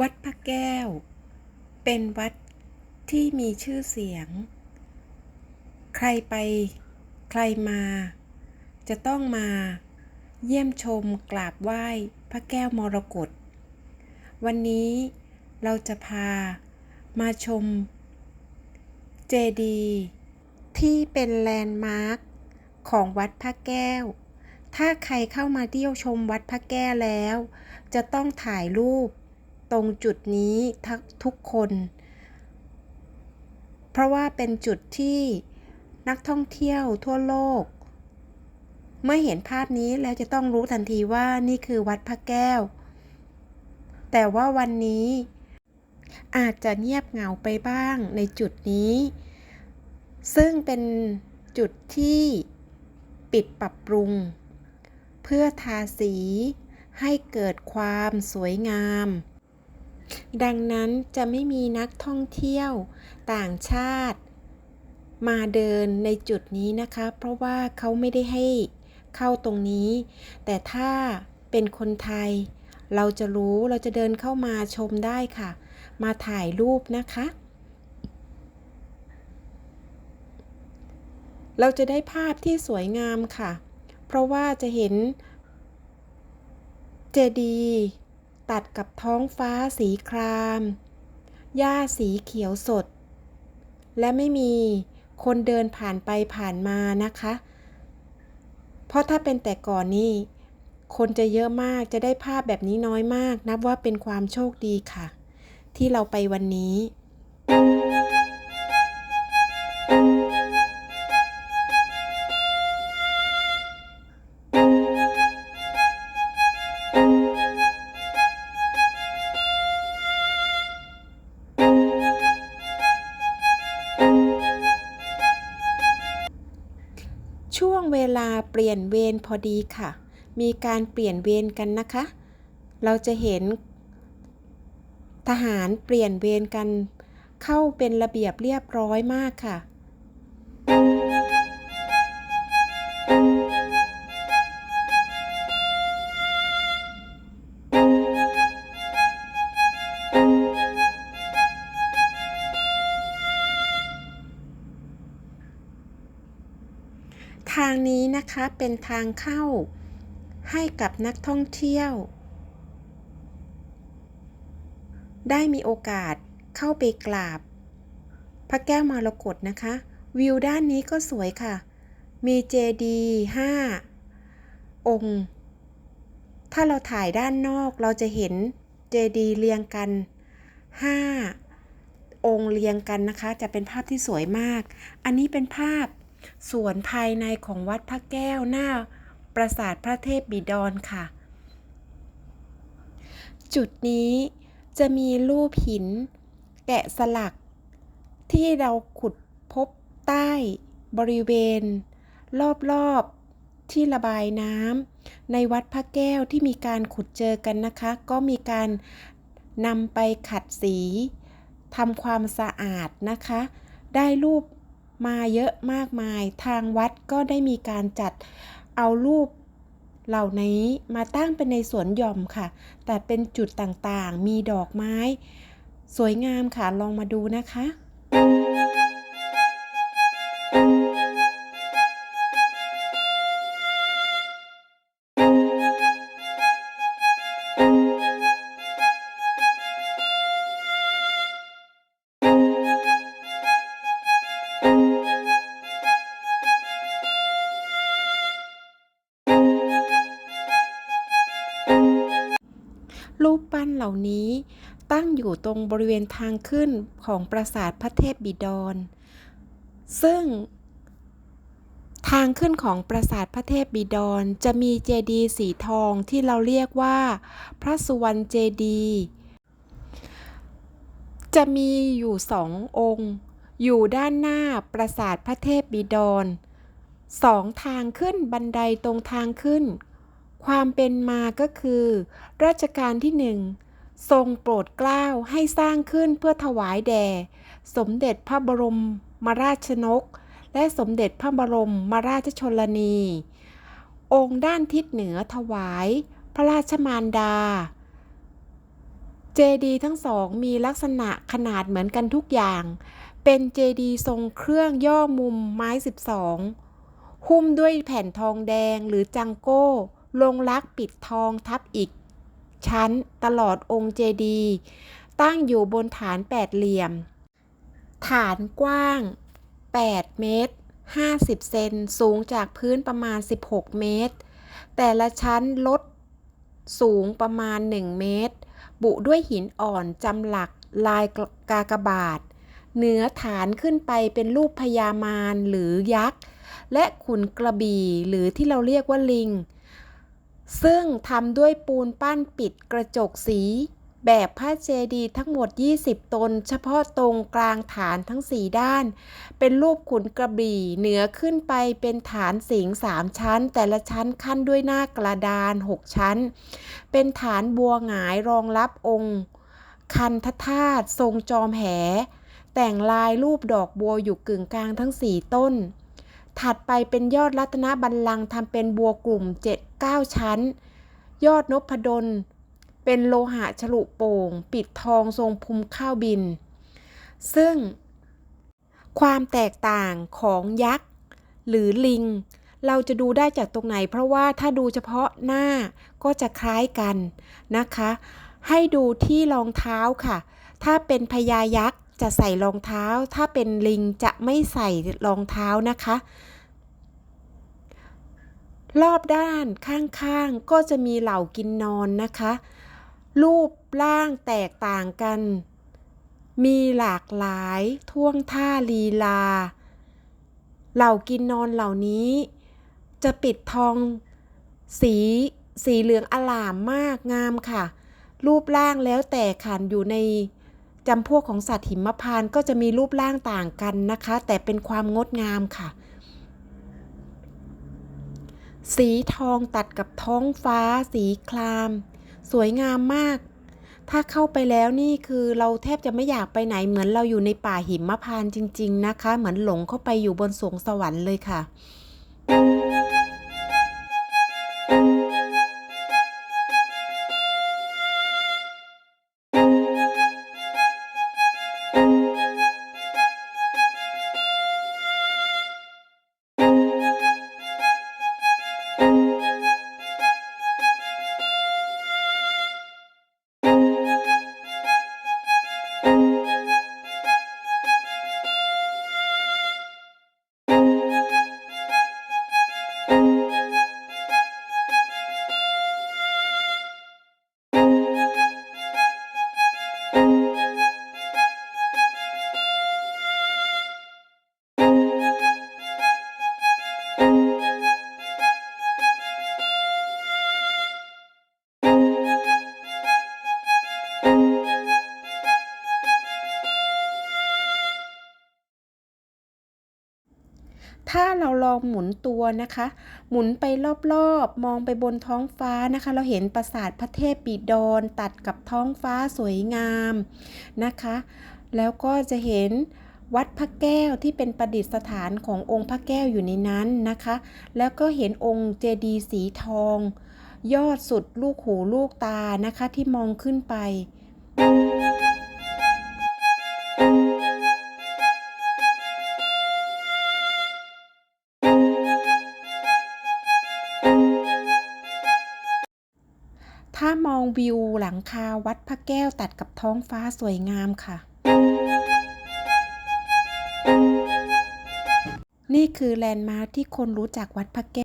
วัดพระแก้ว เป็นวัดที่มีชื่อเสียง ใครไปใครมา จะต้องมาเยี่ยมชมกราบไหว้พระแก้วมรกตวันนี้เราจะพามาชม เจดีย์ที่เป็นแลนด์มาร์คของวัดพระแก้ว ถ้าใครเข้ามาเที่ยวชมวัดพระแก้วแล้ว จะต้องถ่ายรูป ตรงจุดนี้ทักทุกคน เพราะว่าเป็นจุดที่นักท่องเที่ยวทั่วโลก เมื่อเห็นภาพนี้แล้วจะต้องรู้ทันทีว่านี่คือวัดพระแก้ว แต่ว่าวันนี้อาจจะเงียบเหงาไปบ้างในจุดนี้ ซึ่งเป็นจุดที่ปิดปรับปรุง เพื่อทาสีให้เกิดความสวยงาม ดังนั้นจะไม่มีนักท่องเที่ยวต่างชาติ มาเดินในจุดนี้นะคะ เพราะว่าเขาไม่ได้ให้เข้าตรงนี้ แต่ถ้าเป็นคนไทย เราจะรู้เราจะเดินเข้ามาชมได้ค่ะ มาถ่ายรูปนะคะ เราจะได้ภาพที่สวยงามค่ะ เพราะว่าจะเห็นเจดีย์ ตัดกับท้องฟ้าสีคราม หญ้าสีเขียวสด และไม่มีคนเดินผ่านไปผ่านมานะคะ เพราะถ้าเป็นแต่ก่อนนี่ คนจะเยอะมากจะได้ภาพแบบนี้น้อยมาก นับว่าเป็นความโชคดีค่ะ ที่เราไปวันนี้ เปลี่ยนเวรพอดีค่ะ มีการเปลี่ยนเวรกันนะคะ เราจะเห็น ทหารเปลี่ยนเวรกัน เข้าเป็นระเบียบเรียบร้อยมากค่ะ ทางนี้นะคะเป็นทางเข้าให้กับนักท่องเที่ยว ได้มีโอกาสเข้าไปกราบ พระแก้วมรกตนะคะ วิวด้านนี้ก็สวยค่ะ มีเจดีห้าองค์ ถ้าเราถ่ายด้านนอกเราจะเห็นเจดีเรียงกันห้าองค์เรียงกันนะคะ จะเป็นภาพที่สวยมาก อันนี้เป็นภาพ ส่วนภายในของวัดพระแก้วหน้าปราสาทพระเทพบิดรค่ะ จุดนี้จะมีรูปหิน แกะสลัก ที่เราขุดพบใต้บริเวณ รอบๆที่ระบายน้ำในวัดพระแก้วที่มีการขุดเจอกันนะคะ ก็มีการนำไปขัดสีทำความสะอาดนะคะ ได้รูป มาเยอะมากมาย ทางวัดก็ได้มีการจัดเอารูปเหล่านี้มาตั้งเป็นในสวนหย่อมค่ะ แต่เป็นจุดต่างๆ มีดอกไม้ สวยงามค่ะ ลองมาดูนะคะ เหล่านี้ ตั้งอยู่ตรงบริเวณทางขึ้นของปราสาทพระเทพบิดร ซึ่ง ทางขึ้นของปราสาทพระเทพบิดร จะมีเจดีย์สีทองที่เราเรียกว่า พระสุวรรณเจดีย์จะมีอยู่สององค์ อยู่ด้านหน้าปราสาทพระเทพบิดรสองทางขึ้นบันไดตรงทางขึ้น ความเป็นมาก็คือ รัชกาลที่หนึ่ง ทรงโปรดเกล้าให้สร้างขึ้นเพื่อถวายแด่ สมเด็จพระบรมมาราชนก และสมเด็จพระบรมมาราชชนนี องค์ด้านทิศเหนือถวาย พระราชมารดา เจดีทั้งสองมีลักษณะขนาดเหมือนกันทุกอย่าง เป็นเจดีทรงเครื่องย่อมุมไม้ 12 หุ้มด้วยแผ่นทองแดงหรือจังโก้ ลงลักปิดทองทับอีก ชั้นตลอดองค์เจดีย์ตั้งอยู่บนฐานแปดเหลี่ยม ฐานกว้าง 8 เมตร 50 เซนสูงจากพื้นประมาณ 16 เมตร แต่ละชั้นลดสูงประมาณ 1 เมตร บุด้วยหินอ่อนจำหลักลายกากบาท เหนือฐานขึ้นไปเป็นรูปพญามารหรือยักษ์ และขุนกระบี่หรือที่เราเรียกว่าลิง ซึ่งทำด้วยปูนปั้นปิดกระจกสี แบบพระเจดีย์ทั้งหมด 20 ตน เฉพาะตรงกลางฐานทั้ง 4 ด้าน เป็นรูปขุนกระบี่เหนือขึ้นไปเป็นฐานสิงสามชั้น แต่ละชั้นขั้นด้วยหน้ากระดาน 6 ชั้น เป็นฐานบัวหงายรองรับองค์ คันทธาตุทรงจอมแห แต่งลายรูปดอกบัวอยู่กึ่งกลางทั้ง 4 ต้น ถัดไปเป็นยอดรัตนบัลลังก์ทำเป็นบัวกลุ่ม 7-9 ชั้น ยอดนพดล เป็นโลหะฉลุโป่ง ปิดทองทรงพุมข้าวบิน ซึ่ง ความแตกต่างของยักษ์ หรือลิง เราจะดูได้จากตรงไหน เพราะว่าถ้าดูเฉพาะหน้าก็จะคล้ายกันนะคะ ให้ดูที่รองเท้าค่ะ ถ้าเป็นพญายักษ์ จะใส่รองเท้า ถ้าเป็นลิงจะไม่ใส่รองเท้านะคะ รอบด้านข้างๆก็จะมีเหล่ากินนอนนะคะ รูปร่างแตกต่างกัน มีหลากหลายท่วงท่าลีลา เหล่ากินนอนเหล่านี้ จะปิดทองสีสีเหลืองอลามมากงามค่ะ รูปร่างแล้วแต่ขันอยู่ใน จำพวกของสัตว์หิมพานต์ก็จะมีรูปร่างต่างกันนะคะ แต่เป็นความงดงามค่ะ สีทองตัดกับท้องฟ้า สีคราม สวยงามมาก ถ้าเข้าไปแล้วนี่คือเราแทบจะไม่อยากไปไหนเหมือนเราอยู่ในป่าหิมพานต์จริง ๆ นะคะ เหมือนหลงเข้าไปอยู่บนสวงสวรรค์เลยค่ะ ถ้าเราลองหมุนตัวนะคะ หมุนไปรอบๆ มองไปบนท้องฟ้านะคะ เราเห็นปราสาทพระเทพปิดรตัดกับท้องฟ้าสวยงามนะคะ แล้วก็จะเห็นวัดพระแก้วที่เป็นประดิษฐานขององค์พระแก้วอยู่ในนั้นนะคะ แล้วก็เห็นองค์เจดีย์สีทอง ยอดสุดลูกหูลูกตานะคะที่มองขึ้นไป ถ้ามองวิวหลังคาวัดพระแก้วตัดกับท้องฟ้าสวยงามค่ะ นี่คือแลนด์มาร์คที่คนรู้จักวัดพระแก้ว